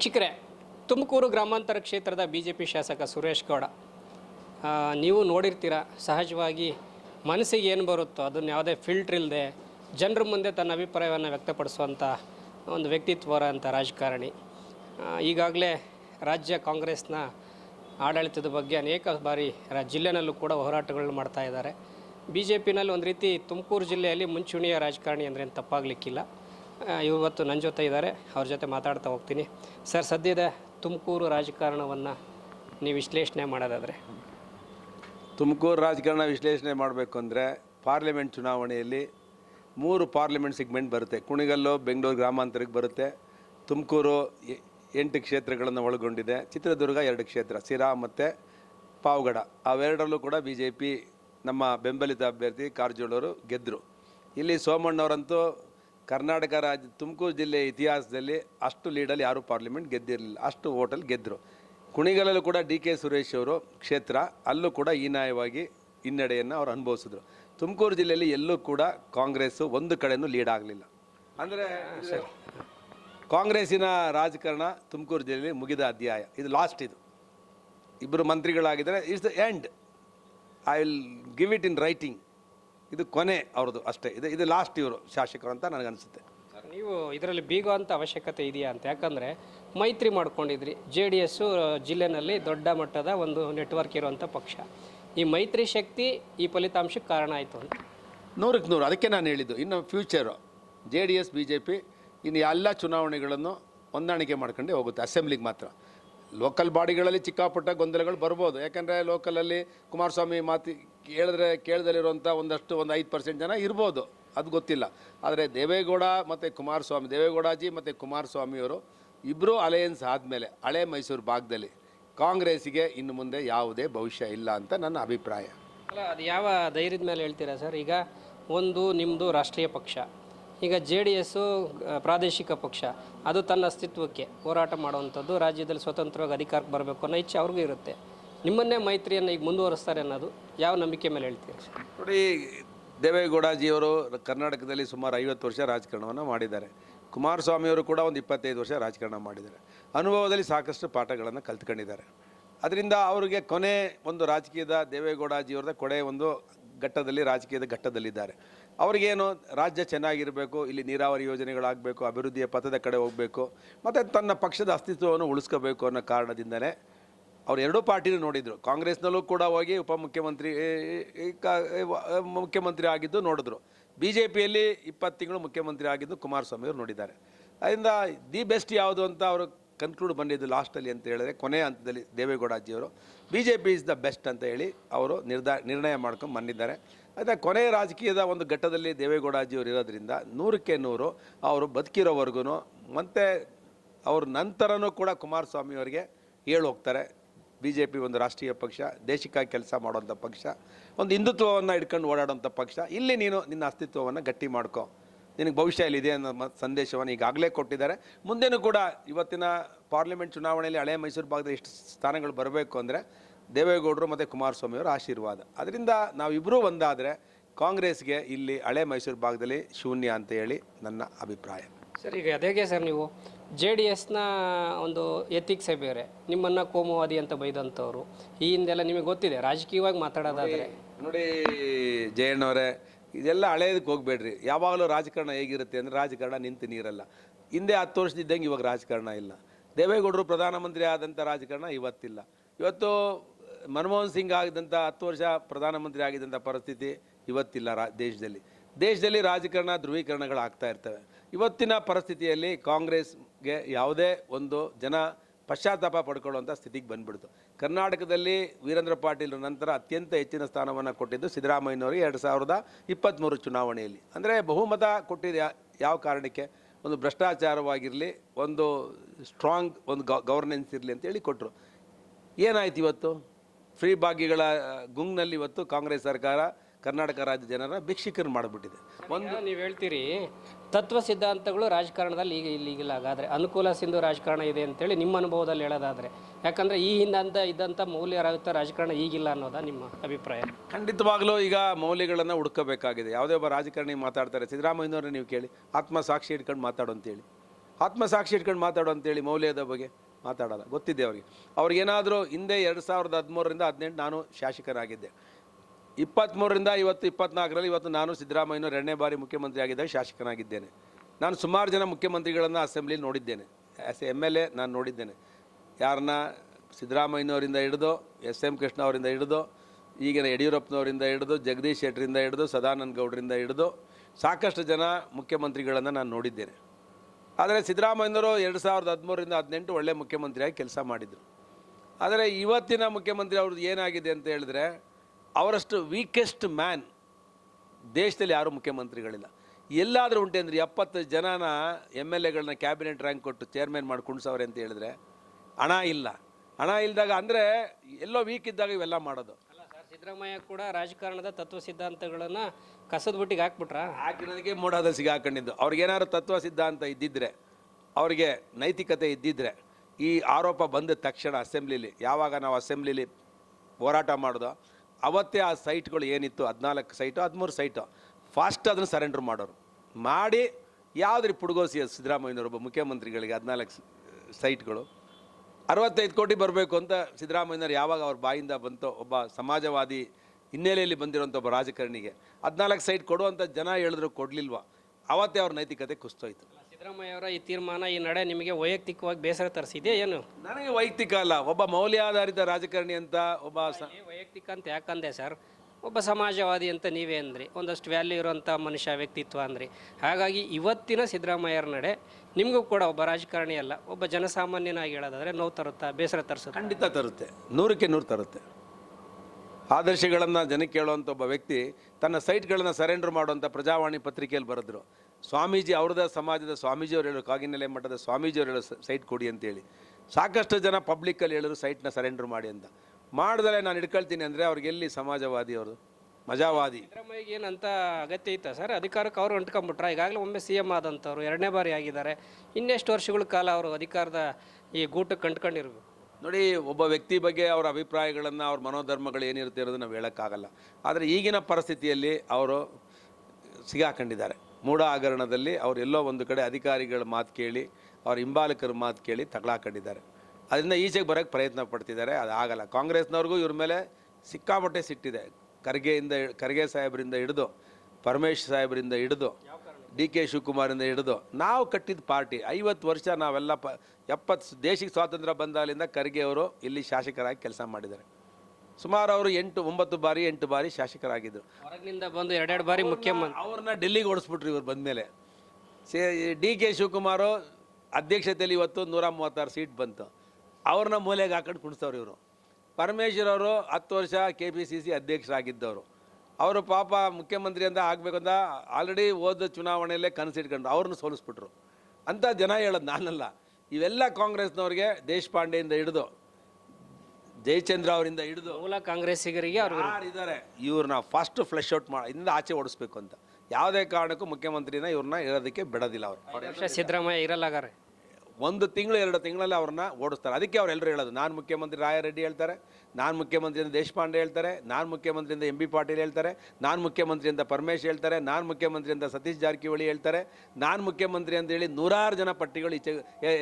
ವೀಕ್ಷಕರೇ, ತುಮಕೂರು ಗ್ರಾಮಾಂತರ ಕ್ಷೇತ್ರದ ಬಿ ಜೆ ಪಿ ಶಾಸಕ ಸುರೇಶ್ ಗೌಡ ನೀವು ನೋಡಿರ್ತೀರ, ಸಹಜವಾಗಿ ಮನಸ್ಸಿಗೆ ಏನು ಬರುತ್ತೋ ಅದನ್ನ ಯಾವುದೇ ಫಿಲ್ಟ್ರ್ ಇಲ್ಲದೆ ಜನರ ಮುಂದೆ ತನ್ನ ಅಭಿಪ್ರಾಯವನ್ನು ವ್ಯಕ್ತಪಡಿಸುವಂಥ ಒಂದು ವ್ಯಕ್ತಿತ್ವ ರಾಜಕಾರಣಿ. ಈಗಾಗಲೇ ರಾಜ್ಯ ಕಾಂಗ್ರೆಸ್ನ ಆಡಳಿತದ ಬಗ್ಗೆ ಅನೇಕ ಬಾರಿ ಜಿಲ್ಲೆನಲ್ಲೂ ಕೂಡ ಹೋರಾಟಗಳನ್ನು ಮಾಡ್ತಾ ಇದ್ದಾರೆ. ಬಿ ಜೆ ಪಿನಲ್ಲಿ ಒಂದು ರೀತಿ ತುಮಕೂರು ಜಿಲ್ಲೆಯಲ್ಲಿ ಮುಂಚೂಣಿಯ ರಾಜಕಾರಣಿ ಅಂದ್ರೇನು ತಪ್ಪಾಗಲಿಕ್ಕಿಲ್ಲ. ಇವತ್ತು ನನ್ನ ಜೊತೆ ಇದ್ದಾರೆ. ಅವ್ರ ಜೊತೆ ಮಾತಾಡ್ತಾ ಹೋಗ್ತೀನಿ. ಸರ್, ಸದ್ಯದ ತುಮಕೂರು ರಾಜಕಾರಣವನ್ನು ನೀವು ವಿಶ್ಲೇಷಣೆ ಮಾಡೋದಾದರೆ? ತುಮಕೂರು ರಾಜಕಾರಣ ವಿಶ್ಲೇಷಣೆ ಮಾಡಬೇಕು ಅಂದರೆ ಪಾರ್ಲಿಮೆಂಟ್ ಚುನಾವಣೆಯಲ್ಲಿ ಮೂರು ಪಾರ್ಲಿಮೆಂಟ್ ಸಿಗ್ಮೆಂಟ್ ಬರುತ್ತೆ. ಕುಣಿಗಲ್ಲು, ಬೆಂಗಳೂರು ಗ್ರಾಮಾಂತರಕ್ಕೆ ಬರುತ್ತೆ. ತುಮಕೂರು ಎಂಟು ಕ್ಷೇತ್ರಗಳನ್ನು ಒಳಗೊಂಡಿದೆ. ಚಿತ್ರದುರ್ಗ ಎರಡು ಕ್ಷೇತ್ರ ಸಿರಾ ಮತ್ತು ಪಾವಗಡ. ಅವೆರಡರಲ್ಲೂ ಕೂಡ ಬಿ ಜೆ ಪಿ ನಮ್ಮ ಬೆಂಬಲಿತ ಅಭ್ಯರ್ಥಿ ಕಾರಜೋಳವರು ಗೆದ್ದರು ಇಲ್ಲಿ ಸೋಮಣ್ಣವರಂತೂ ಕರ್ನಾಟಕ ರಾಜ್ಯ ತುಮಕೂರು ಜಿಲ್ಲೆಯ ಇತಿಹಾಸದಲ್ಲಿ ಅಷ್ಟು ಲೀಡಲ್ಲಿ ಯಾರೂ ಪಾರ್ಲಿಮೆಂಟ್ ಗೆದ್ದಿರಲಿಲ್ಲ. ಅಷ್ಟು ಓಟಲ್ಲಿ ಗೆದ್ದರು ಕುಣಿಗಲಲ್ಲೂ ಕೂಡ ಡಿ ಕೆ ಸುರೇಶ್ ಅವರು ಕ್ಷೇತ್ರ, ಅಲ್ಲೂ ಕೂಡ ಹೀನಾಯವಾಗಿ ಹಿನ್ನಡೆಯನ್ನು ಅವ್ರು ಅನುಭವಿಸಿದ್ರು. ತುಮಕೂರು ಜಿಲ್ಲೆಯಲ್ಲಿ ಎಲ್ಲೂ ಕೂಡ ಕಾಂಗ್ರೆಸ್ಸು ಒಂದು ಕಡೆಯೂ ಲೀಡ್ ಆಗಲಿಲ್ಲ. ಅಂದರೆ ಕಾಂಗ್ರೆಸ್ಸಿನ ರಾಜಕಾರಣ ತುಮಕೂರು ಜಿಲ್ಲೆಯಲ್ಲಿ ಮುಗಿದ ಅಧ್ಯಾಯ. ಇದು ಲಾಸ್ಟ್ ಇದು. ಇಬ್ಬರು ಮಂತ್ರಿಗಳಾಗಿದ್ದಾರೆ. It's the end I will give it in writing ಇದು ಕೊನೆ ಅವ್ರದ್ದು ಅಷ್ಟೇ. ಇದು ಇದು ಲಾಸ್ಟ್ ಇವರು ಶಾಸಕರು ಅಂತ ನನಗನ್ಸುತ್ತೆ. ಸರ್ ನೀವು ಇದರಲ್ಲಿ ಬೀಗೋ ಅಂತ ಅವಶ್ಯಕತೆ ಇದೆಯಾ ಅಂತ? ಯಾಕಂದರೆ ಮೈತ್ರಿ ಮಾಡ್ಕೊಂಡಿದ್ರಿ. ಜೆ ಡಿ ಎಸ್ಸು ಜಿಲ್ಲೆನಲ್ಲಿ ದೊಡ್ಡ ಮಟ್ಟದ ಒಂದು ನೆಟ್ವರ್ಕ್ ಇರುವಂಥ ಪಕ್ಷ. ಈ ಮೈತ್ರಿ ಶಕ್ತಿ ಈ ಫಲಿತಾಂಶಕ್ಕೆ ಕಾರಣ ಆಯಿತು ಅಂತ. ನೂರಕ್ಕೆ ನೂರು. ಅದಕ್ಕೆ ನಾನು ಹೇಳಿದ್ದು ಇನ್ನು future J D S B J P ಇನ್ನು ಎಲ್ಲ ಚುನಾವಣೆಗಳನ್ನು ಹೊಂದಾಣಿಕೆ ಮಾಡ್ಕೊಂಡೇ ಹೋಗುತ್ತೆ ಅಸೆಂಬ್ಲಿಗೆ ಮಾತ್ರ. ಲೋಕಲ್ ಬಾಡಿಗಳಲ್ಲಿ ಚಿಕ್ಕಪುಟ್ಟ ಗೊಂದಲಗಳು ಬರ್ಬೋದು. ಯಾಕಂದರೆ ಲೋಕಲಲ್ಲಿ ಕುಮಾರಸ್ವಾಮಿ ಮಾತು ಕೇಳಿದ್ರೆ ಕೇಳದಲ್ಲಿರುವಂಥ ಒಂದಷ್ಟು ಒಂದು ಐದು ಪರ್ಸೆಂಟ್ ಜನ ಇರ್ಬೋದು. ಅದು ಗೊತ್ತಿಲ್ಲ. ಆದರೆ ದೇವೇಗೌಡ ಮತ್ತು ಕುಮಾರಸ್ವಾಮಿ, ದೇವೇಗೌಡಾಜಿ ಮತ್ತು ಕುಮಾರಸ್ವಾಮಿಯವರು ಇಬ್ಬರೂ ಅಲಯನ್ಸ್ ಆದಮೇಲೆ ಹಳೆ ಮೈಸೂರು ಭಾಗದಲ್ಲಿ ಕಾಂಗ್ರೆಸ್ಗೆ ಇನ್ನು ಮುಂದೆ ಯಾವುದೇ ಭವಿಷ್ಯ ಇಲ್ಲ ಅಂತ ನನ್ನ ಅಭಿಪ್ರಾಯ. ಅಲ್ಲ, ಅದು ಯಾವ ಧೈರ್ಯದ ಮೇಲೆ ಹೇಳ್ತೀರಾ ಸರ್? ಈಗ ಒಂದು ನಿಮ್ಮದು ರಾಷ್ಟ್ರೀಯ ಪಕ್ಷ. ಈಗ ಜೆ ಡಿ ಎಸ್ಸು ಪ್ರಾದೇಶಿಕ ಪಕ್ಷ, ಅದು ತನ್ನ ಅಸ್ತಿತ್ವಕ್ಕೆ ಹೋರಾಟ ಮಾಡುವಂಥದ್ದು ರಾಜ್ಯದಲ್ಲಿ ಸ್ವತಂತ್ರವಾಗಿ ಅಧಿಕಾರಕ್ಕೆ ಬರಬೇಕು ಅನ್ನೋ ಇಚ್ಛೆ ಅವ್ರಿಗೂ ಇರುತ್ತೆ. ನಿಮ್ಮನ್ನೇ ಮೈತ್ರಿಯನ್ನು ಈಗ ಮುಂದುವರಿಸ್ತಾರೆ ಅನ್ನೋದು ಯಾವ ನಂಬಿಕೆ ಮೇಲೆ ಹೇಳ್ತೀರಿ? ನೋಡಿ, ದೇವೇಗೌಡಜಿಯವರು ಕರ್ನಾಟಕದಲ್ಲಿ ಸುಮಾರು ಐವತ್ತು ವರ್ಷ ರಾಜಕಾರಣವನ್ನು ಮಾಡಿದ್ದಾರೆ. ಕುಮಾರಸ್ವಾಮಿಯವರು ಕೂಡ ಒಂದು ಇಪ್ಪತ್ತೈದು ವರ್ಷ ರಾಜಕಾರಣ ಮಾಡಿದ್ದಾರೆ. ಅನುಭವದಲ್ಲಿ ಸಾಕಷ್ಟು ಪಾಠಗಳನ್ನು ಕಲ್ತ್ಕೊಂಡಿದ್ದಾರೆ. ಅದರಿಂದ ಅವರಿಗೆ ಕೊನೆ ಒಂದು ರಾಜಕೀಯದ ದೇವೇಗೌಡಜಿಯವ್ರದ ಕೊಡೆ ಒಂದು ಘಟ್ಟದಲ್ಲಿ ರಾಜಕೀಯದ ಘಟ್ಟದಲ್ಲಿದ್ದಾರೆ. ಅವ್ರಿಗೇನು ರಾಜ್ಯ ಚೆನ್ನಾಗಿರಬೇಕು, ಇಲ್ಲಿ ನೀರಾವರಿ ಯೋಜನೆಗಳಾಗಬೇಕು, ಅಭಿವೃದ್ಧಿಯ ಪಥದ ಕಡೆ ಹೋಗಬೇಕು, ಮತ್ತು ತನ್ನ ಪಕ್ಷದ ಅಸ್ತಿತ್ವವನ್ನು ಉಳಿಸ್ಕೋಬೇಕು ಅನ್ನೋ ಕಾರಣದಿಂದಲೇ ಅವ್ರು ಎರಡೂ ಪಾರ್ಟಿನೂ ನೋಡಿದರು. ಕಾಂಗ್ರೆಸ್ನಲ್ಲೂ ಕೂಡ ಹೋಗಿ ಉಪಮುಖ್ಯಮಂತ್ರಿ ಮುಖ್ಯಮಂತ್ರಿ ಆಗಿದ್ದು ನೋಡಿದ್ರು. ಬಿ ಜೆ ಪಿಯಲ್ಲಿ ಇಪ್ಪತ್ತು ತಿಂಗಳು ಮುಖ್ಯಮಂತ್ರಿ ಆಗಿದ್ದು ಕುಮಾರಸ್ವಾಮಿ ಅವರು ನೋಡಿದ್ದಾರೆ. ಅದರಿಂದ ದಿ ಬೆಸ್ಟ್ ಯಾವುದು ಅಂತ ಅವರು ಕನ್ಕ್ಲೂಡ್ ಬಂದಿದ್ದು ಲಾಸ್ಟಲ್ಲಿ ಅಂತ ಹೇಳಿದ್ರೆ ಕೊನೆ ಹಂತದಲ್ಲಿ ದೇವೇಗೌಡಾಜಿಯವರು. B J P is the best ಅಂತ ಹೇಳಿ ಅವರು ನಿರ್ಧಾರ, ನಿರ್ಣಯ ಮಾಡ್ಕೊಂಡು ಬಂದಿದ್ದಾರೆ. ಆದರೆ ಕೊನೆಯ ರಾಜಕೀಯದ ಒಂದು ಘಟ್ಟದಲ್ಲಿ ದೇವೇಗೌಡಾಜಿಯವರು ಇರೋದ್ರಿಂದ ನೂರಕ್ಕೆ ನೂರು ಅವರು ಬದುಕಿರೋವರೆಗೂ ಮತ್ತು ಅವ್ರ ನಂತರನೂ ಕೂಡ ಕುಮಾರಸ್ವಾಮಿ ಅವರಿಗೆ ಹೋಗ್ತಾರೆ. ಬಿ ಜೆ ಪಿ ಒಂದು ರಾಷ್ಟ್ರೀಯ ಪಕ್ಷ, ದೇಶಕ್ಕಾಗಿ ಕೆಲಸ ಮಾಡುವಂಥ ಪಕ್ಷ, ಒಂದು ಹಿಂದುತ್ವವನ್ನು ಇಟ್ಕೊಂಡು ಓಡಾಡುವಂಥ ಪಕ್ಷ. ಇಲ್ಲಿ ನೀನು ನಿನ್ನ ಅಸ್ತಿತ್ವವನ್ನು ಗಟ್ಟಿ ಮಾಡ್ಕೊ. ನಿನಗೆ ಭವಿಷ್ಯ ಇಲ್ಲಿದೆ ಅನ್ನೋ ಸಂದೇಶವನ್ನು ಈಗಾಗಲೇ ಕೊಟ್ಟಿದ್ದಾರೆ. ಮುಂದೆನೂ ಕೂಡ ಇವತ್ತಿನ ಪಾರ್ಲಿಮೆಂಟ್ ಚುನಾವಣೆಯಲ್ಲಿ ಹಳೆ ಮೈಸೂರು ಭಾಗದ ಎಷ್ಟು ಸ್ಥಾನಗಳು ಬರಬೇಕು ಅಂದರೆ ದೇವೇಗೌಡರು ಮತ್ತು ಕುಮಾರಸ್ವಾಮಿ ಅವರ ಆಶೀರ್ವಾದ. ಅದರಿಂದ ನಾವಿಬ್ಬರೂ ಒಂದಾದರೆ ಕಾಂಗ್ರೆಸ್ಗೆ ಇಲ್ಲಿ ಹಳೆ ಮೈಸೂರು ಭಾಗದಲ್ಲಿ ಶೂನ್ಯ ಅಂತ ಹೇಳಿ ನನ್ನ ಅಭಿಪ್ರಾಯ. ಸರ್ ಈಗ ಅದೇಗೆ ಸರ್ ನೀವು ಜೆ ಡಿ ಎಸ್ನ ಒಂದು ಎಥಿಕ್ಸೇ ಬೇರೆ ನಿಮ್ಮನ್ನು ಕೋಮುವಾದಿ ಅಂತ ಬೈದಂಥವ್ರು ಈ ಹಿಂದೆಲ್ಲ ನಿಮಗೆ ಗೊತ್ತಿದೆ ರಾಜಕೀಯವಾಗಿ ಮಾತಾಡೋದಾದರೆ. ನೋಡಿ ಜಯಣ್ಣವರೇ ಇದೆಲ್ಲ ಹಳೆಯದಕ್ಕೆ ಹೋಗ್ಬೇಡ್ರಿ. ಯಾವಾಗಲೂ ರಾಜಕಾರಣ ಹೇಗಿರುತ್ತೆ ಅಂದರೆ ರಾಜಕಾರಣ ನಿಂತು ನೀರಲ್ಲ. ಹಿಂದೆ ಹತ್ತು ವರ್ಷದಿದ್ದಂಗೆ ಇವಾಗ ರಾಜಕಾರಣ ಇಲ್ಲ. ದೇವೇಗೌಡರು ಪ್ರಧಾನಮಂತ್ರಿ ಆದಂಥ ರಾಜಕಾರಣ ಇವತ್ತಿಲ್ಲ. ಇವತ್ತು ಮನಮೋಹನ್ ಸಿಂಗ್ ಆಗಿದ್ದಂಥ ಹತ್ತು ವರ್ಷ ಪ್ರಧಾನಮಂತ್ರಿ ಆಗಿದ್ದಂಥ ಪರಿಸ್ಥಿತಿ ಇವತ್ತಿಲ್ಲ ರಾ, ದೇಶದಲ್ಲಿ. ದೇಶದಲ್ಲಿ ರಾಜಕಾರಣ ಧ್ರುವೀಕರಣಗಳು ಆಗ್ತಾ ಇರ್ತವೆ. ಇವತ್ತಿನ ಪರಿಸ್ಥಿತಿಯಲ್ಲಿ ಕಾಂಗ್ರೆಸ್ಗೆ ಯಾವುದೇ ಒಂದು ಜನ ಪಶ್ಚಾತ್ತಾಪ ಪಡ್ಕೊಳ್ಳುವಂಥ ಸ್ಥಿತಿಗೆ ಬಂದ್ಬಿಡ್ತು. ಕರ್ನಾಟಕದಲ್ಲಿ ವೀರೇಂದ್ರ ಪಾಟೀಲ್ ನಂತರ ಅತ್ಯಂತ ಹೆಚ್ಚಿನ ಸ್ಥಾನವನ್ನು ಕೊಟ್ಟಿದ್ದು ಸಿದ್ದರಾಮಯ್ಯನವರಿಗೆ ಎರಡು ಸಾವಿರದ ಇಪ್ಪತ್ತ್ಮೂರು ಚುನಾವಣೆಯಲ್ಲಿ. ಅಂದರೆ ಬಹುಮತ ಕೊಟ್ಟಿದ್ದು ಯಾವ ಕಾರಣಕ್ಕೆ? ಒಂದು ಭ್ರಷ್ಟಾಚಾರವಾಗಿರಲಿ, ಒಂದು ಸ್ಟ್ರಾಂಗ್ ಒಂದು ಗವರ್ನೆನ್ಸ್ ಇರಲಿ ಅಂತೇಳಿ ಕೊಟ್ಟರು ಏನಾಯ್ತು ಇವತ್ತು? ಫ್ರೀ ಭಾಗ್ಯಗಳ ಗುಂಗ್ನಲ್ಲಿ ಇವತ್ತು ಕಾಂಗ್ರೆಸ್ ಸರ್ಕಾರ ಕರ್ನಾಟಕ ರಾಜ್ಯ ಜನರ ಭಿಕ್ಷಿಕರು ಮಾಡಿಬಿಟ್ಟಿದೆ. ಒಂದು ನೀವು ಹೇಳ್ತೀರಿ. ತತ್ವ ಸಿದ್ಧಾಂತಗಳು ರಾಜಕಾರಣದಲ್ಲಿ ಈಗ ಇಲ್ಲಿ ಈಗಿಲ್ಲ. ಹಾಗಾದರೆ ಅನುಕೂಲ ಸಿಂಧು ರಾಜಕಾರಣ ಇದೆ ಅಂತೇಳಿ ನಿಮ್ಮ ಅನುಭವದಲ್ಲಿ ಹೇಳೋದಾದರೆ ಯಾಕಂದರೆ ಈ ಹಿಂದಂತ ಇದ್ದಂಥ ಮೌಲ್ಯರಹಿತ ರಾಜಕಾರಣ ಈಗಿಲ್ಲ ಅನ್ನೋದ ನಿಮ್ಮ ಅಭಿಪ್ರಾಯ? ಖಂಡಿತವಾಗಲೂ ಈಗ ಮೌಲ್ಯಗಳನ್ನು ಹುಡ್ಕೋಬೇಕಾಗಿದೆ. ಯಾವುದೇ ಒಬ್ಬ ರಾಜಕಾರಣಿ ಮಾತಾಡ್ತಾರೆ ಸಿದ್ದರಾಮಯ್ಯನವ್ರನ್ನ ನೀವು ಕೇಳಿ ಆತ್ಮ ಸಾಕ್ಷಿ ಇಟ್ಕೊಂಡು ಮಾತಾಡು ಅಂತೇಳಿ. ಆತ್ಮಸಾಕ್ಷಿ ಇಟ್ಕೊಂಡು ಮಾತಾಡು ಅಂತೇಳಿ ಮೌಲ್ಯದ ಬಗ್ಗೆ. ಮಾತಾಡಲ್ಲ. ಗೊತ್ತಿದೆ ಅವ್ರಿಗೆ. ಅವ್ರಿಗೇನಾದರೂ ಹಿಂದೆ ಎರಡು ಸಾವಿರದ ಹದಿಮೂರರಿಂದ ಹದಿನೆಂಟು ನಾನು ಶಾಸಕನಾಗಿದ್ದೆ. ಇಪ್ಪತ್ತ್ಮೂರರಿಂದ ಇವತ್ತು ಇಪ್ಪತ್ನಾಲ್ಕರಲ್ಲಿ ಇವತ್ತು ನಾನು ಸಿದ್ದರಾಮಯ್ಯನವರು ಎರಡನೇ ಬಾರಿ ಮುಖ್ಯಮಂತ್ರಿ ಆಗಿದ್ದಾಗ ಶಾಸಕನಾಗಿದ್ದೇನೆ. ನಾನು ಸುಮಾರು ಜನ ಮುಖ್ಯಮಂತ್ರಿಗಳನ್ನು ಅಸೆಂಬ್ಲಿಲಿ ನೋಡಿದ್ದೇನೆ. ಆ್ಯಸ್ ಎಂ ಎಲ್ ಎ ನಾನು ನೋಡಿದ್ದೇನೆ. ಯಾರನ್ನ ಸಿದ್ದರಾಮಯ್ಯನವರಿಂದ ಹಿಡಿದು, ಎಸ್ ಎಂ ಕೃಷ್ಣ ಅವರಿಂದ ಹಿಡಿದು, ಈಗಿನ ಯಡಿಯೂರಪ್ಪನವರಿಂದ ಹಿಡಿದು, ಜಗದೀಶ್ ಶೆಟ್ಟರಿಂದ ಹಿಡಿದು, ಸದಾನಂದ ಗೌಡರಿಂದ ಹಿಡಿದು ಸಾಕಷ್ಟು ಜನ ಮುಖ್ಯಮಂತ್ರಿಗಳನ್ನು ನಾನು ನೋಡಿದ್ದೇನೆ. ಆದರೆ ಸಿದ್ದರಾಮಯ್ಯನವರು ಎರಡು ಸಾವಿರದ ಹದಿಮೂರರಿಂದ ಹದಿನೆಂಟು ಒಳ್ಳೆ ಮುಖ್ಯಮಂತ್ರಿಯಾಗಿ ಕೆಲಸ ಮಾಡಿದರು. ಆದರೆ ಇವತ್ತಿನ ಮುಖ್ಯಮಂತ್ರಿ ಅವ್ರದ್ದು ಏನಾಗಿದೆ ಅಂತ ಹೇಳಿದ್ರೆ, ಅವರಷ್ಟು ವೀಕೆಸ್ಟ್ ಮ್ಯಾನ್ ದೇಶದಲ್ಲಿ ಯಾರೂ ಮುಖ್ಯಮಂತ್ರಿಗಳಿಲ್ಲ. ಎಲ್ಲಾದರೂ ಉಂಟೆ ಅಂದರೆ ಎಪ್ಪತ್ತು ಜನನ ಎಂ ಎಲ್ ಎಗಳನ್ನ ಕ್ಯಾಬಿನೆಟ್ ರ್ಯಾಂಕ್ ಕೊಟ್ಟು ಚೇರ್ಮನ್ ಮಾಡಿ ಕುಣಿಸವ್ರೆ ಅಂತ ಹೇಳಿದ್ರೆ, ಹಣ ಇಲ್ಲ. ಹಣ ಇಲ್ಲದಾಗ ಅಂದರೆ ಎಲ್ಲೋ ವೀಕ್ ಇದ್ದಾಗ ಇವೆಲ್ಲ ಮಾಡೋದು. ಸಿದ್ದರಾಮಯ್ಯ ಕೂಡ ರಾಜಕಾರಣದ ತತ್ವ ಸಿದ್ಧಾಂತಗಳನ್ನು ಕಸದ ಬುಟ್ಟಿಗೆ ಹಾಕ್ಬಿಟ್ರಾ? ಹಾಕಿರೋದಕ್ಕೆ ಹಾಕೊಂಡಿದ್ದು. ಸಿಗಾಕೊಂಡಿದ್ದು ಅವ್ರಿಗೇನಾದ್ರು ತತ್ವ ಸಿದ್ಧಾಂತ ಇದ್ದಿದ್ರೆ, ಅವ್ರಿಗೆ ನೈತಿಕತೆ ಇದ್ದಿದ್ರೆ, ಈ ಆರೋಪ ಬಂದ ತಕ್ಷಣ ಅಸೆಂಬ್ಲಿಲಿ, ಯಾವಾಗ ನಾವು ಅಸೆಂಬ್ಲಿಲಿ ಹೋರಾಟ ಮಾಡೋದು, ಅವತ್ತೇ ಆ ಸೈಟ್ಗಳು ಏನಿತ್ತು, ಹದಿನಾಲ್ಕು ಸೈಟು, ಹದಿಮೂರು ಸೈಟು, ಫಾಸ್ಟ್ ಅದನ್ನು ಸರೆಂಡರ್ ಮಾಡೋರು. ಮಾಡಿ, ಯಾವುದ್ರಿ ಪುಡ್ಗೋಸಿ ಸಿದ್ಧರಾಮಯ್ಯನವರು ಒಬ್ಬ ಮುಖ್ಯಮಂತ್ರಿಗಳಿಗೆ ಹದಿನಾಲ್ಕು ಸೈಟ್ಗಳು ಅರವತ್ತೈದು ಕೋಟಿ ಬರಬೇಕು ಅಂತ ಸಿದ್ದರಾಮಯ್ಯನವರು ಯಾವಾಗ ಅವ್ರ ಬಾಯಿಂದ ಬಂತು ಒಬ್ಬ ಸಮಾಜವಾದಿ ಹಿನ್ನೆಲೆಯಲ್ಲಿ ಬಂದಿರುವಂಥ ಒಬ್ಬ ರಾಜಕಾರಣಿಗೆ. ಹದಿನಾಲ್ಕು ಸೈಟ್ ಕೊಡುವಂಥ ಜನ ಹೇಳಿದ್ರು ಕೊಡಲಿಲ್ವ? ಅವತ್ತೇ ಅವ್ರ ನೈತಿಕತೆ ಕುಸ್ತೋಯ್ತು ಸಿದ್ದರಾಮಯ್ಯ ಅವರ ಈ ತೀರ್ಮಾನ ಈ ನಡೆ ನಿಮಗೆ ವೈಯಕ್ತಿಕವಾಗಿ ಬೇಸರ ತರಿಸಿದೆ ಏನು? ನನಗೆ ವೈಯಕ್ತಿಕ ಅಲ್ಲ. ಒಬ್ಬ ಮೌಲ್ಯಾಧಾರಿತ ರಾಜಕಾರಣಿ ಅಂತ ಒಬ್ಬ ಸ ವೈಯಕ್ತಿಕ ಅಂತ ಯಾಕಂದೆ ಸರ್? ಒಬ್ಬ ಸಮಾಜವಾದಿ ಅಂತ ನೀವೇ ಅಂದ್ರಿ. ಒಂದಷ್ಟು ವ್ಯಾಲ್ಯೂ ಇರುವಂಥ ಮನುಷ್ಯ ವ್ಯಕ್ತಿತ್ವ ಅಂದ್ರಿ. ಹಾಗಾಗಿ ಇವತ್ತಿನ ಸಿದ್ದರಾಮಯ್ಯರ ನಡೆ ನಿಮಗೂ ಕೂಡ ಒಬ್ಬ ರಾಜಕಾರಣಿ ಅಲ್ಲ, ಒಬ್ಬ ಜನಸಾಮಾನ್ಯನಾಗಿ ಹೇಳೋದಾದ್ರೆ ನೋವು ತರುತ್ತಾ, ಬೇಸರ ತರಿಸುತ್ತೆ? ಖಂಡಿತ ತರುತ್ತೆ. ನೂರಕ್ಕೆ ನೂರು ತರುತ್ತೆ. ಆದರ್ಶಗಳನ್ನು ಜನಕ್ಕೆ ಹೇಳುವಂಥ ಒಬ್ಬ ವ್ಯಕ್ತಿ ತನ್ನ ಸೈಟ್ಗಳನ್ನು ಸರೆಂಡರ್ ಮಾಡುವಂಥ ಪ್ರಜಾವಾಣಿ ಪತ್ರಿಕೆಯಲ್ಲಿ ಬರೆದ್ರು. ಸ್ವಾಮೀಜಿ ಅವ್ರದ್ದ ಸಮಾಜದ ಸ್ವಾಮೀಜಿಯವರು ಹೇಳೋ ಕಾಗಿನೆಲೆ ಮಠದ ಸ್ವಾಮೀಜಿಯವರು ಹೇಳೋ ಸೈಟ್ ಕೊಡಿ ಅಂತೇಳಿ. ಸಾಕಷ್ಟು ಜನ ಪಬ್ಲಿಕ್ಕಲ್ಲಿ ಹೇಳಿದ್ರು ಸೈಟ್ನ ಸರೆಂಡರ್ ಮಾಡಿ ಅಂತ. ಮಾಡಿದ್ರೆ ನಾನು ಹಿಡ್ಕೊಳ್ತೀನಿ ಅಂದರೆ ಅವ್ರಿಗೆ ಎಲ್ಲಿ ಸಮಾಜವಾದಿ ಅವರು ಮಜಾವಾದಿ. ಸಿದ್ದರಾಮಯ್ಯಗೆ ಏನಂತ ಅಗತ್ಯ ಇತ್ತ ಸರ್? ಅಧಿಕಾರಕ್ಕೆ ಅವರು ಅಂಟ್ಕೊಂಬಿಟ್ರ ಈಗಾಗಲೇ ಒಮ್ಮೆ ಸಿ ಎಂ ಆದಂಥವ್ರು ಎರಡನೇ ಬಾರಿ ಆಗಿದ್ದಾರೆ. ಇನ್ನೆಷ್ಟು ವರ್ಷಗಳ ಕಾಲ ಅವರು ಅಧಿಕಾರದ ಈ ಗೂಟಕ್ಕೆ ಕಂಡ್ಕೊಂಡಿರ್ಬೇಕು ನೋಡಿ ಒಬ್ಬ ವ್ಯಕ್ತಿ ಬಗ್ಗೆ ಅವರ ಅಭಿಪ್ರಾಯಗಳನ್ನು ಅವ್ರ ಮನೋಧರ್ಮಗಳು ಏನಿರುತ್ತೆ ಇರೋದು ನಾವು ಹೇಳೋಕ್ಕಾಗಲ್ಲ. ಆದರೆ ಈಗಿನ ಪರಿಸ್ಥಿತಿಯಲ್ಲಿ ಅವರು ಸಿಗಾಕೊಂಡಿದ್ದಾರೆ. ಮೂಢ ಹಗರಣದಲ್ಲಿ ಅವ್ರು ಎಲ್ಲೋ ಒಂದು ಕಡೆ ಅಧಿಕಾರಿಗಳ ಮಾತು ಕೇಳಿ ಅವ್ರ ಹಿಂಬಾಲಕರ ಮಾತು ಕೇಳಿ ತಗಲಾಕೊಂಡಿದ್ದಾರೆ ಅದರಿಂದ ಈಚೆಗೆ ಬರೋಕ್ಕೆ ಪ್ರಯತ್ನ ಪಡ್ತಿದ್ದಾರೆ ಅದು ಆಗಲ್ಲ. ಕಾಂಗ್ರೆಸ್ನವ್ರಿಗೂ ಇವ್ರ ಮೇಲೆ ಸಿಕ್ಕಾಪಟ್ಟೆ ಸಿಟ್ಟಿದೆ. ಖರ್ಗೆಯಿಂದ ಖರ್ಗೆ ಸಾಹೇಬರಿಂದ ಹಿಡಿದು ಪರಮೇಶ್ ಸಾಹೇಬರಿಂದ ಹಿಡಿದು ಡಿ ಕೆ ಶಿವಕುಮಾರಿಂದ ಹಿಡಿದು ನಾವು ಕಟ್ಟಿದ ಪಾರ್ಟಿ ಐವತ್ತು ವರ್ಷ ನಾವೆಲ್ಲ ಪ ಎಪ್ಪತ್ತು ದೇಶಕ್ಕೆ ಸ್ವಾತಂತ್ರ್ಯ ಬಂದಾಗಲಿಂದ ಖರ್ಗೆ ಅವರು ಇಲ್ಲಿ ಶಾಸಕರಾಗಿ ಕೆಲಸ ಮಾಡಿದ್ದಾರೆ. ಸುಮಾರು ಅವರು ಎಂಟು ಒಂಬತ್ತು ಬಾರಿ ಎಂಟು ಬಾರಿ ಶಾಸಕರಾಗಿದ್ದರು. ಹೊರಗಿನಿಂದ ಬಂದು ಎರಡೆರಡು ಬಾರಿ ಮುಖ್ಯಮಂತ್ರಿ. ಅವ್ರನ್ನ ಡೆಲ್ಲಿಗೆ ಓಡಿಸ್ಬಿಟ್ರು ಇವ್ರು ಬಂದಮೇಲೆ ಸೇ ಡಿ ಕೆ ಶಿವಕುಮಾರು ಅಧ್ಯಕ್ಷತೆಯಲ್ಲಿ ಇವತ್ತು ನೂರ ಮೂವತ್ತಾರು ಸೀಟ್ ಬಂತು. ಅವ್ರನ್ನ ಮೂಲೆಗೆ ಹಾಕೊಂಡು ಕುಣಿಸ್ತವ್ರು ಇವರು. ಪರಮೇಶ್ವರ್ ಅವರು ಹತ್ತು ವರ್ಷ ಕೆ ಪಿ ಸಿ ಸಿ ಅಧ್ಯಕ್ಷರಾಗಿದ್ದವರು. ಅವರು ಪಾಪ ಮುಖ್ಯಮಂತ್ರಿ ಅಂತ ಆಗಬೇಕಂತ ಆಲ್ರೆಡಿ ಹೋದ ಚುನಾವಣೆಯಲ್ಲೇ ಕನಸಿಟ್ಕೊಂಡ್ರು ಅವ್ರನ್ನ ಸೋಲಿಸ್ಬಿಟ್ರು. ಅಂತ ಜನ ಹೇಳೋದು ನಾನಲ್ಲ. ಇವೆಲ್ಲ ಕಾಂಗ್ರೆಸ್ನವ್ರಿಗೆ ದೇಶಪಾಂಡೆಯಿಂದ ಹಿಡಿದು ಜಯಚಂದ್ರ ಅವರಿಂದ ಹಿಡಿದು ಮೂಲ ಕಾಂಗ್ರೆಸ್ಸಿಗರಿಗೆ ಅವ್ರು ಇದ್ದಾರೆ ಇವ್ರನ್ನ ಫಸ್ಟ್ ಫ್ಲೆಶ್ ಔಟ್ ಮಾಡಿ ಇಂದ ಆಚೆ ಓಡಿಸ್ಬೇಕು ಅಂತ. ಯಾವುದೇ ಕಾರಣಕ್ಕೂ ಮುಖ್ಯಮಂತ್ರಿನ ಇವ್ರನ್ನ ಇರೋದಕ್ಕೆ ಬಿಡೋದಿಲ್ಲ ಅವರು. ಸಿದ್ದರಾಮಯ್ಯ ಇರಲ್ಲಾಗಾರೆ ಒಂದು ತಿಂಗಳು ಎರಡು ತಿಂಗಳಲ್ಲಿ ಅವ್ರನ್ನ ಓಡಿಸ್ತಾರೆ. ಅದಕ್ಕೆ ಅವರೆಲ್ಲರೂ ಹೇಳೋದು ನಾನು ಮುಖ್ಯಮಂತ್ರಿ ರಾಯರೆಡ್ಡಿ ಹೇಳ್ತಾರೆ ನಾನು ಮುಖ್ಯಮಂತ್ರಿಯಿಂದ ದೇಶಪಾಂಡೆ ಹೇಳ್ತಾರೆ ನಾನು ಮುಖ್ಯಮಂತ್ರಿಯಿಂದ ಎಂ ಬಿ ಪಾಟೀಲ್ ಹೇಳ್ತಾರೆ ನಾನು ಮುಖ್ಯಮಂತ್ರಿಯಿಂದ ಪರಮೇಶ್ ಹೇಳ್ತಾರೆ ನಾನು ಮುಖ್ಯಮಂತ್ರಿಯಿಂದ ಸತೀಶ್ ಜಾರಕಿಹೊಳಿ ಹೇಳ್ತಾರೆ ನಾನು ಮುಖ್ಯಮಂತ್ರಿ ಅಂತ ಹೇಳಿ ನೂರಾರು ಜನ ಪಟ್ಟಿಗಳು ಈಚೆ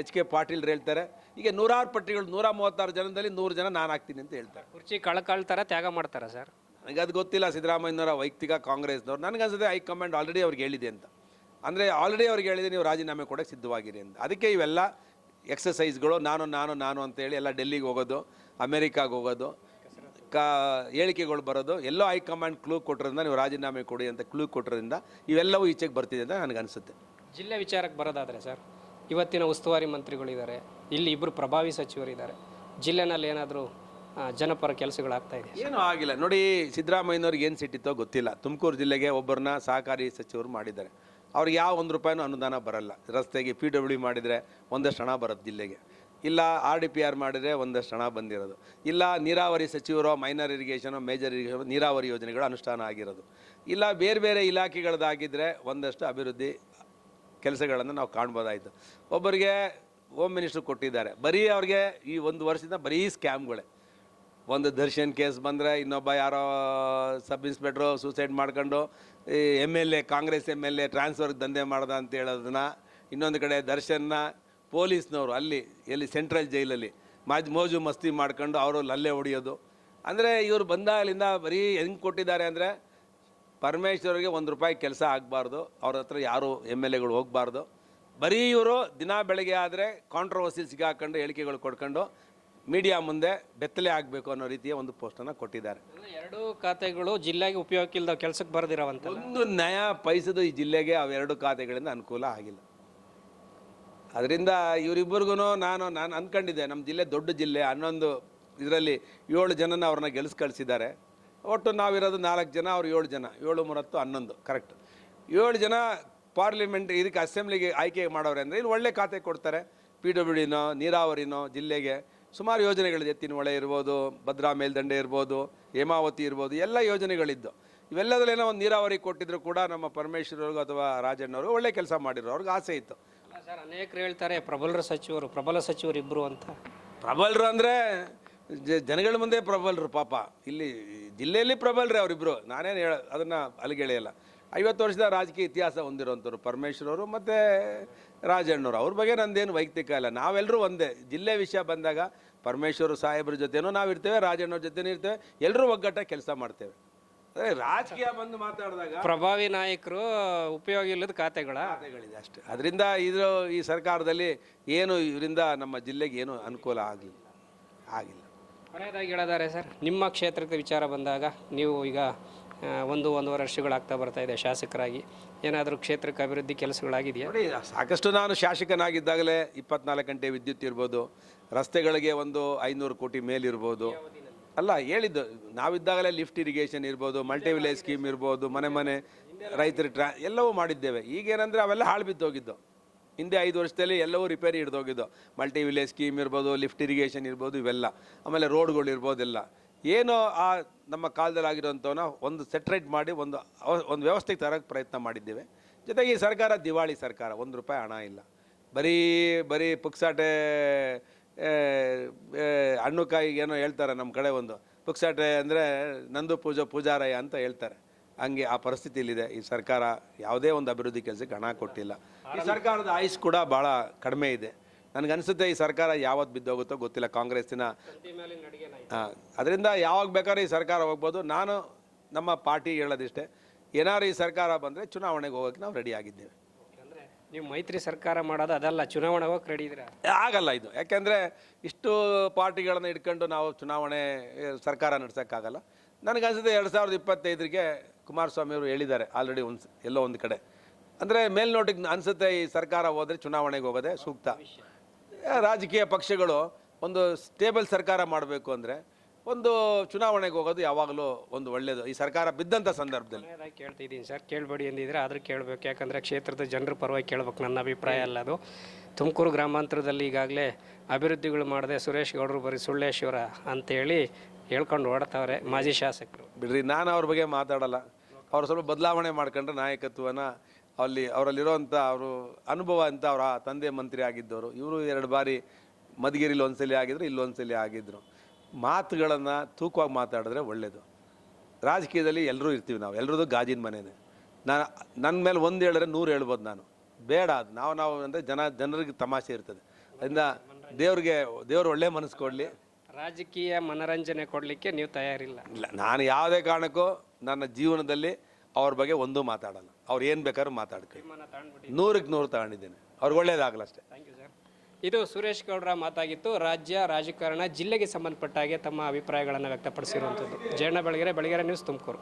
ಎಚ್ ಕೆ ಪಾಟೀಲ್ ಹೇಳ್ತಾರೆ. ಈಗ ನೂರಾರು ಪಟ್ಟಿಗಳು ನೂರ ಮೂವತ್ತಾರು ಜನದಲ್ಲಿ ನೂರು ಜನ ನಾನು ಆಗ್ತೀನಿ ಅಂತ ಹೇಳ್ತಾರೆ. ಕುರ್ಚಿ ಕಳ್ಕೊಳ್ತಾರ ತ್ಯಾಗ ಮಾಡ್ತಾರೆ ಸರ್? ನನಗೆ ಅದು ಗೊತ್ತಿಲ್ಲ ಸಿದ್ದರಾಮಯ್ಯನವರ ವೈಯಕ್ತಿಕ ಕಾಂಗ್ರೆಸ್ನವ್ರು. ನನಗನ್ಸುತ್ತೆ ಹೈಕಮಾಂಡ್ ಆಲ್ರೆಡಿ ಅವ್ರಿಗೆ ಹೇಳಿದೆ ಅಂತ. ಅಂದರೆ ಆಲ್ರೆಡಿ ಅವ್ರಿಗೆ ಹೇಳಿದೆ ನೀವು ರಾಜೀನಾಮೆ ಕೊಡೋಕ್ಕೆ ಸಿದ್ಧವಾಗಿರಿ ಅಂತ. ಅದಕ್ಕೆ ಇವೆಲ್ಲ ಎಕ್ಸಸೈಸ್ಗಳು ನಾನು ನಾನು ನಾನು ಅಂತೇಳಿ ಎಲ್ಲ ಡೆಲ್ಲಿಗೆ ಹೋಗೋದು ಅಮೇರಿಕಾಗೆ ಹೋಗೋದು ಕಾ ಹೇಳಿಕೆಗಳು ಬರೋದು ಎಲ್ಲೋ ಹೈಕಮಾಂಡ್ ಕ್ಲೂ ಕೊಟ್ಟಿರೋದ್ರಿಂದ ನೀವು ರಾಜೀನಾಮೆ ಕೊಡಿ ಅಂತ ಕ್ಲೂ ಕೊಟ್ಟಿರೋದ್ರಿಂದ ಇವೆಲ್ಲವೂ ಈಚೆಗೆ ಬರ್ತಿದೆ ಅಂತ ನನಗನ್ಸುತ್ತೆ ಜಿಲ್ಲೆ ವಿಚಾರಕ್ಕೆ ಬರೋದಾದರೆ ಸರ್ ಇವತ್ತಿನ ಉಸ್ತುವಾರಿ ಮಂತ್ರಿಗಳಿದ್ದಾರೆ ಇಲ್ಲಿ ಇಬ್ಬರು ಪ್ರಭಾವಿ ಸಚಿವರಿದ್ದಾರೆ. ಜಿಲ್ಲೆನಲ್ಲಿ ಏನಾದರೂ ಜನಪರ ಕೆಲಸಗಳಾಗ್ತಾ ಇದೆ ಏನೂ ಆಗಿಲ್ಲ. ನೋಡಿ ಸಿದ್ದರಾಮಯ್ಯನವ್ರಿಗೆ ಏನು ಸಿಟ್ಟಿತ್ತೋ ಗೊತ್ತಿಲ್ಲ. ತುಮಕೂರು ಜಿಲ್ಲೆಗೆ ಒಬ್ಬರನ್ನ ಸಹಕಾರಿ ಸಚಿವರು ಮಾಡಿದ್ದಾರೆ. ಅವ್ರಿಗೆ ಯಾವ ಒಂದು ರೂಪಾಯಿನೂ ಅನುದಾನ ಬರಲ್ಲ. ರಸ್ತೆಗೆ ಪಿ ಡಬ್ಲ್ಯೂ ಮಾಡಿದರೆ ಒಂದಷ್ಟು ಹಣ ಬರುತ್ತೆ ಜಿಲ್ಲೆಗೆ. ಇಲ್ಲ ಆರ್ ಡಿ ಪಿ ಆರ್ ಮಾಡಿದರೆ ಒಂದಷ್ಟು ಹಣ ಬಂದಿರೋದು. ಇಲ್ಲ ನೀರಾವರಿ ಸಚಿವರು ಮೈನರ್ ಇರಿಗೇಷನು ಮೇಜರ್ ಇರಿಗೇಷನ್ ನೀರಾವರಿ ಯೋಜನೆಗಳು ಅನುಷ್ಠಾನ ಆಗಿರೋದು. ಇಲ್ಲ ಬೇರೆ ಬೇರೆ ಇಲಾಖೆಗಳದ್ದಾಗಿದ್ದರೆ ಒಂದಷ್ಟು ಅಭಿವೃದ್ಧಿ ಕೆಲಸಗಳನ್ನು ನಾವು ಕಾಣ್ಬೋದಾಯಿತು. ಒಬ್ಬರಿಗೆ ಹೋಮ್ ಮಿನಿಸ್ಟ್ರು ಕೊಟ್ಟಿದ್ದಾರೆ. ಬರೀ ಅವ್ರಿಗೆ ಈ ಒಂದು ವರ್ಷದಿಂದ ಬರೀ ಸ್ಕ್ಯಾಮ್ಗಳೇ ಒಂದು ದರ್ಶನ್ ಕೇಸ್ ಬಂದರೆ ಇನ್ನೊಬ್ಬ ಯಾರೋ ಸಬ್ ಇನ್ಸ್ಪೆಕ್ಟ್ರು ಸೂಸೈಡ್ ಮಾಡ್ಕೊಂಡು M L A Congress M L A ಟ್ರಾನ್ಸ್ಫರ್ಗೆ ದಂಧೆ ಮಾಡ್ದ ಅಂತ ಹೇಳೋದನ್ನ ಇನ್ನೊಂದು ಕಡೆ ದರ್ಶನ್ನ ಪೊಲೀಸ್ನವರು ಅಲ್ಲಿ, ಎಲ್ಲಿ ಸೆಂಟ್ರಲ್ ಜೈಲಲ್ಲಿ ಮಾಜ್, ಮೋಜು ಮಸ್ತಿ ಮಾಡ್ಕೊಂಡು ಅವರು ಅಲ್ಲೇ ಹೊಡೆಯೋದು. ಅಂದರೆ ಇವರು ಬಂದಾಗಲಿಂದ ಬರೀ ಹೆಂಗೆ ಕೊಟ್ಟಿದ್ದಾರೆ ಅಂದರೆ ಪರಮೇಶ್ವರಿಗೆ ಒಂದು ರೂಪಾಯಿ ಕೆಲಸ ಆಗಬಾರ್ದು, ಅವ್ರ ಹತ್ರ ಯಾರು ಎಂ ಎಲ್ ಎಗಳು ಹೋಗಬಾರ್ದು. ಬರೀ ಇವರು ದಿನ ಬೆಳಗ್ಗೆ ಆದರೆ ಕಾಂಟ್ರವರ್ಸಿ ಸಿಗಾಕೊಂಡು ಹೇಳಿಕೆಗಳು ಕೊಡ್ಕೊಂಡು ಮೀಡಿಯಾ ಮುಂದೆ ಬೆತ್ತಲೆ ಆಗಬೇಕು ಅನ್ನೋ ರೀತಿಯ ಒಂದು ಪೋಸ್ಟನ್ನು ಕೊಟ್ಟಿದ್ದಾರೆ. ಎರಡೂ ಖಾತೆಗಳು ಜಿಲ್ಲೆಗೆ ಇಲ್ಲದ ಕೆಲಸಕ್ಕೆ ಬರೆದಿರೋವಂಥ ಒಂದು ನಯ ಪೈಸದು ಈ ಜಿಲ್ಲೆಗೆ ಅವೆರಡು ಖಾತೆಗಳಿಂದ ಅನುಕೂಲ ಆಗಿಲ್ಲ. ಅದರಿಂದ ಇವರಿಬ್ಬರಿಗೂ ನಾನು ನಾನು ಅಂದ್ಕೊಂಡಿದ್ದೆ ನಮ್ಮ ಜಿಲ್ಲೆ ದೊಡ್ಡ ಜಿಲ್ಲೆ ಹನ್ನೊಂದು ಇದರಲ್ಲಿ ಏಳು ಜನನ ಅವ್ರನ್ನ ಗೆಲ್ಸ್ ಕಳಿಸಿದ್ದಾರೆ. ಒಟ್ಟು ನಾವಿರೋದು ನಾಲ್ಕು ಜನ ಅವ್ರು ಏಳು ಜನ ಏಳು ಮೂರತ್ತು ಹನ್ನೊಂದು ಕರೆಕ್ಟ್ ಏಳು ಜನ ಪಾರ್ಲಿಮೆಂಟ್ ಇದಕ್ಕೆ ಅಸೆಂಬ್ಲಿಗೆ ಆಯ್ಕೆ ಮಾಡೋರೆ ಅಂದರೆ ಇಲ್ಲಿ ಒಳ್ಳೆ ಖಾತೆ ಕೊಡ್ತಾರೆ. ಪಿ ಡಬ್ಲ್ಯೂ ಡಿನೋ ನೀರಾವರಿನೋ ಜಿಲ್ಲೆಗೆ ಸುಮಾರು ಯೋಜನೆಗಳಿದೆ. ಎತ್ತಿನಹೊಳೆ ಇರ್ಬೋದು ಭದ್ರಾ ಮೇಲ್ದಂಡೆ ಇರ್ಬೋದು ಹೇಮಾವತಿ ಇರ್ಬೋದು ಎಲ್ಲ ಯೋಜನೆಗಳಿದ್ದು. ಇವೆಲ್ಲದಲ್ಲೇನೋ ಒಂದು ನೀರಾವರಿ ಕೊಟ್ಟಿದ್ರು ಕೂಡ ನಮ್ಮ ಪರಮೇಶ್ವರವ್ರಿಗೂ ಅಥವಾ ರಾಜಣ್ಣವ್ರಿಗೂ ಒಳ್ಳೆ ಕೆಲಸ ಮಾಡಿದ್ರು. ಅವ್ರಿಗೆ ಆಸೆ ಇತ್ತು. ಸರ್ ಅನೇಕರು ಹೇಳ್ತಾರೆ ಪ್ರಬಲರ ಸಚಿವರು ಪ್ರಬಲ ಸಚಿವರು ಇಬ್ಬರು ಅಂತ. ಪ್ರಬಲರು ಅಂದರೆ ಜನಗಳ ಮುಂದೆ ಪ್ರಬಲರು ಪಾಪ. ಇಲ್ಲಿ ಜಿಲ್ಲೆಯಲ್ಲಿ ಪ್ರಬಲರೇ ಅವರಿಬ್ಬರು ನಾನೇನು ಹೇಳ ಅದನ್ನು ಅಲ್ಲಿಗೆಳೆಯಲ್ಲ ಐವತ್ತು ವರ್ಷದ ರಾಜಕೀಯ ಇತಿಹಾಸ ಹೊಂದಿರುವಂಥವ್ರು ಪರಮೇಶ್ವರವರು ಮತ್ತು ರಾಜಣ್ಣವರು. ಅವ್ರ ಬಗ್ಗೆ ನಂದೇನು ವೈಯಕ್ತಿಕ ಇಲ್ಲ. ನಾವೆಲ್ಲರೂ ಒಂದೇ. ಜಿಲ್ಲೆ ವಿಷಯ ಬಂದಾಗ ಪರಮೇಶ್ವರ ಸಾಹೇಬ್ರ ಜೊತೆನೂ ನಾವು ಇರ್ತೇವೆ ರಾಜಣ್ಣವ್ರ ಜೊತೆನೂ ಇರ್ತೇವೆ ಎಲ್ಲರೂ ಒಗ್ಗಟ್ಟ ಕೆಲಸ ಮಾಡ್ತೇವೆ. ಅದೇ ರಾಜಕೀಯ ಬಂದು ಮಾತಾಡಿದಾಗ ಪ್ರಭಾವಿ ನಾಯಕರು ಉಪಯೋಗ ಇಲ್ಲದ ಖಾತೆಗಳ. ಖಾತೆಗಳಿದೆ ಅಷ್ಟೇ. ಅದರಿಂದ ಇದು ಈ ಸರ್ಕಾರದಲ್ಲಿ ಏನು ಇದರಿಂದ ನಮ್ಮ ಜಿಲ್ಲೆಗೆ ಏನು ಅನುಕೂಲ ಆಗಲಿಲ್ಲ ಆಗಿಲ್ಲ. ಕೊನೆಯದಾಗಿ ಹೇಳಿದ್ದಾರೆ ಸರ್ ನಿಮ್ಮ ಕ್ಷೇತ್ರದ ವಿಚಾರ ಬಂದಾಗ ನೀವು ಈಗ ಒಂದು ಒಂದೂವರೆ ವರ್ಷಗಳಾಗ್ತಾ ಬರ್ತಾ ಇದೆ ಶಾಸಕರಾಗಿ. ಏನಾದರೂ ಕ್ಷೇತ್ರಕ್ಕೆ ಅಭಿವೃದ್ಧಿ ಕೆಲಸಗಳಾಗಿದೆಯಾ? ಸಾಕಷ್ಟು ನಾನು ಶಾಸಕನಾಗಿದ್ದಾಗಲೇ ಇಪ್ಪತ್ನಾಲ್ಕು ಗಂಟೆ ವಿದ್ಯುತ್ ಇರ್ಬೋದು, ರಸ್ತೆಗಳಿಗೆ ಒಂದು ಐನೂರು ಕೋಟಿ ಮೇಲಿರ್ಬೋದು ಅಲ್ಲ, ಹೇಳಿದ್ದು, ನಾವಿದ್ದಾಗಲೇ ಲಿಫ್ಟ್ ಇರಿಗೇಷನ್ ಇರ್ಬೋದು ಮಲ್ಟಿ ವಿಲೇಜ್ ಸ್ಕೀಮ್ ಇರ್ಬೋದು, ಮನೆ ಮನೆ ರೈತರು ಟ್ರಾ, ಎಲ್ಲವೂ ಮಾಡಿದ್ದೇವೆ. ಈಗೇನಂದರೆ ಅವೆಲ್ಲ ಹಾಳು ಬಿದ್ದೋಗಿದ್ದು ಹಿಂದೆ ಐದು ವರ್ಷದಲ್ಲಿ ಎಲ್ಲವೂ ರಿಪೇರಿ ಹಿಡ್ದೋಗಿದ್ದು ಮಲ್ಟಿ ವಿಲೇಜ್ ಸ್ಕೀಮ್ ಇರ್ಬೋದು, ಲಿಫ್ಟ್ ಇರಿಗೇಷನ್ ಇರ್ಬೋದು, ಇವೆಲ್ಲ. ಆಮೇಲೆ ರೋಡ್ಗಳು ಇರ್ಬೋದೆಲ್ಲ. ಏನೋ ಆ ನಮ್ಮ ಕಾಲದಲ್ಲಿ ಆಗಿರೋಂಥವನ್ನ ಒಂದು ಸೆಟ್ರೇಟ್ ಮಾಡಿ ಒಂದು ಅವ- ಒಂದು ವ್ಯವಸ್ಥೆಗೆ ತರೋಕ್ಕೆ ಪ್ರಯತ್ನ ಮಾಡಿದ್ದೇವೆ. ಜೊತೆಗೆ ಈ ಸರ್ಕಾರ ದಿವಾಳಿ ಸರ್ಕಾರ ಒಂದು ರೂಪಾಯಿ ಹಣ ಇಲ್ಲ. ಬರೀ ಬರೀ ಪುಕ್ಸಾಟೆ ಹಣ್ಣು ಕಾಯಿಗೆ ಏನೋ ಹೇಳ್ತಾರೆ ನಮ್ಮ ಕಡೆ ಒಂದು. ಪುಕ್ಸಾಟೆ ಅಂದರೆ ನಂದು ಪೂಜಾ ಪೂಜಾರಯ್ಯ ಅಂತ ಹೇಳ್ತಾರೆ. ಹಂಗೆ ಆ ಪರಿಸ್ಥಿತಿಯಲ್ಲಿದೆ. ಈ ಸರ್ಕಾರ ಯಾವುದೇ ಒಂದು ಅಭಿವೃದ್ಧಿ ಕೆಲಸಕ್ಕೆ ಹಣ ಕೊಟ್ಟಿಲ್ಲ. ಈ ಸರ್ಕಾರದ ಆಯುಸ್ ಕೂಡ ಭಾಳ ಕಡಿಮೆ ಇದೆ. ನನಗನ್ಸುತ್ತೆ ಈ ಸರ್ಕಾರ ಯಾವತ್ತು ಬಿದ್ದೋಗುತ್ತೋ ಗೊತ್ತಿಲ್ಲ ಕಾಂಗ್ರೆಸ್ಸಿನ ಅದರಿಂದ ಯಾವಾಗ ಬೇಕಾದ್ರೆ ಈ ಸರ್ಕಾರ ಹೋಗ್ಬೋದು. ನಾನು ನಮ್ಮ ಪಾರ್ಟಿ ಹೇಳೋದಿಷ್ಟೇ ಏನಾರು ಈ ಸರ್ಕಾರ ಬಂದರೆ ಚುನಾವಣೆಗೆ ಹೋಗೋಕ್ಕೆ ನಾವು ರೆಡಿ ಆಗಿದ್ದೇವೆ. ಅಂದರೆ ನೀವು ಮೈತ್ರಿ ಸರ್ಕಾರ ಮಾಡೋದು ಅದಲ್ಲ ಚುನಾವಣೆ ಹೋಗಕ್ಕೆ ರೆಡಿ ಇದ್ರೆ ಆಗಲ್ಲ ಇದು. ಯಾಕೆಂದರೆ ಇಷ್ಟು ಪಾರ್ಟಿಗಳನ್ನು ಇಟ್ಕೊಂಡು ನಾವು ಚುನಾವಣೆ ಸರ್ಕಾರ ನಡೆಸೋಕ್ಕಾಗಲ್ಲ. ನನಗನ್ಸುತ್ತೆ ಎರಡು ಸಾವಿರದ ಇಪ್ಪತ್ತೈದರಿಗೆ ಕುಮಾರಸ್ವಾಮಿ ಅವರು ಹೇಳಿದ್ದಾರೆ ಆಲ್ರೆಡಿ ಒಂದು ಎಲ್ಲೋ ಒಂದು ಕಡೆ. ಅಂದರೆ ಮೇಲ್ನೋಟಿಗೆ ಅನಿಸುತ್ತೆ ಈ ಸರ್ಕಾರ ಹೋದರೆ ಚುನಾವಣೆಗೆ ಹೋಗೋದೇ ಸೂಕ್ತ. ರಾಜಕೀಯ ಪಕ್ಷಗಳು ಒಂದು ಸ್ಟೇಬಲ್ ಸರ್ಕಾರ ಮಾಡಬೇಕು ಅಂದರೆ ಒಂದು ಚುನಾವಣೆಗೆ ಹೋಗೋದು ಯಾವಾಗಲೂ ಒಂದು ಒಳ್ಳೆಯದು ಈ ಸರ್ಕಾರ ಬಿದ್ದಂಥ ಸಂದರ್ಭದಲ್ಲಿ. ಕೊನೆಯದಾಗಿ ಕೇಳ್ತಾ ಇದ್ದೀನಿ ಸರ್ ಕೇಳಬೇಡಿ ಅಂದಿದ್ರೆ ಆದರೂ ಕೇಳಬೇಕು. ಯಾಕಂದರೆ ಕ್ಷೇತ್ರದ ಜನರ ಪರವಾಗಿ ಕೇಳಬೇಕು ನನ್ನ ಅಭಿಪ್ರಾಯ ಅಲ್ಲ ಅದು. ತುಮಕೂರು ಗ್ರಾಮಾಂತರದಲ್ಲಿ ಈಗಾಗಲೇ ಅಭಿವೃದ್ಧಿಗಳು ಮಾಡದೆ ಸುರೇಶ್ ಗೌಡರು ಬರೀ ಸುಳ್ಳೇಶ್ವರ ಅಂತೇಳಿ ಹೇಳ್ಕೊಂಡು ಓಡ್ತಾವ್ರೆ ಮಾಜಿ ಶಾಸಕರು. ಬಿಡ್ರಿ ನಾನು ಅವ್ರ ಬಗ್ಗೆ ಮಾತಾಡಲ್ಲ. ಅವ್ರು ಸ್ವಲ್ಪ ಬದಲಾವಣೆ ಮಾಡ್ಕೊಂಡ್ರೆ ನಾಯಕತ್ವನ ಅಲ್ಲಿ ಅವರಲ್ಲಿರೋವಂಥ ಅವರು ಅನುಭವ ಅಂತ ಅವರ ತಂದೆ ಮಂತ್ರಿ ಆಗಿದ್ದವರು. ಇವರು ಎರಡು ಬಾರಿ ಮಧುಗಿರಿಲಿ ಒಂದ್ಸಲಿ ಆಗಿದ್ರು ಇಲ್ಲೊಂದ್ಸಲಿ ಆಗಿದ್ರು. ಮಾತುಗಳನ್ನು ತೂಕವಾಗಿ ಮಾತಾಡಿದ್ರೆ ಒಳ್ಳೆಯದು ರಾಜಕೀಯದಲ್ಲಿ ಎಲ್ಲರೂ ಇರ್ತೀವಿ ನಾವು ಎಲ್ಲರದ್ದು ಗಾಜಿನ ಮನೆಯೇ ನಾನು ನನ್ನ ಮೇಲೆ ಒಂದು ಹೇಳಿದ್ರೆ ನೂರು ಹೇಳ್ಬೋದು ನಾನು. ಬೇಡ ಅದು. ನಾವು ನಾವು ಅಂದರೆ ಜನ ಜನರಿಗೆ ತಮಾಷೆ ಇರ್ತದೆ. ಅದರಿಂದ ದೇವ್ರಿಗೆ ದೇವ್ರು ಒಳ್ಳೆ ಮನಸ್ಸು ಕೊಡಲಿ. ರಾಜಕೀಯ ಮನರಂಜನೆ ಕೊಡಲಿಕ್ಕೆ ನೀವು ತಯಾರಿಲ್ಲ. ಇಲ್ಲ ನಾನು ಯಾವುದೇ ಕಾರಣಕ್ಕೂ ನನ್ನ ಜೀವನದಲ್ಲಿ ಅವ್ರ ಬಗ್ಗೆ ಒಂದೂ ಮಾತಾಡಲ್ಲ. ಅವ್ರು ಏನು ಬೇಕಾದ್ರೂ ತಗೊಂಡ್ಬಿಟ್ಟು ನೂರಕ್ಕೆ ನೂರು ತಗೊಂಡಿದ್ದೀನಿ. ಅವ್ರಿಗೆ ಒಳ್ಳೇದಾಗಲ್ಲ ಅಷ್ಟೇ. ಇದು ಸುರೇಶ್ ಗೌಡರ ಮಾತಾಗಿತ್ತು. ರಾಜ್ಯ ರಾಜಕಾರಣ ಜಿಲ್ಲೆಗೆ ಸಂಬಂಧಪಟ್ಟ ಹಾಗೆ ತಮ್ಮ ಅಭಿಪ್ರಾಯಗಳನ್ನು ವ್ಯಕ್ತಪಡಿಸಿರುವಂಥದ್ದು. ಜಯಣ್ಣ ಬೆಳಗೆರೆ ಬೆಳಗೆರೆ ನ್ಯೂಸ್ ತುಮಕೂರು.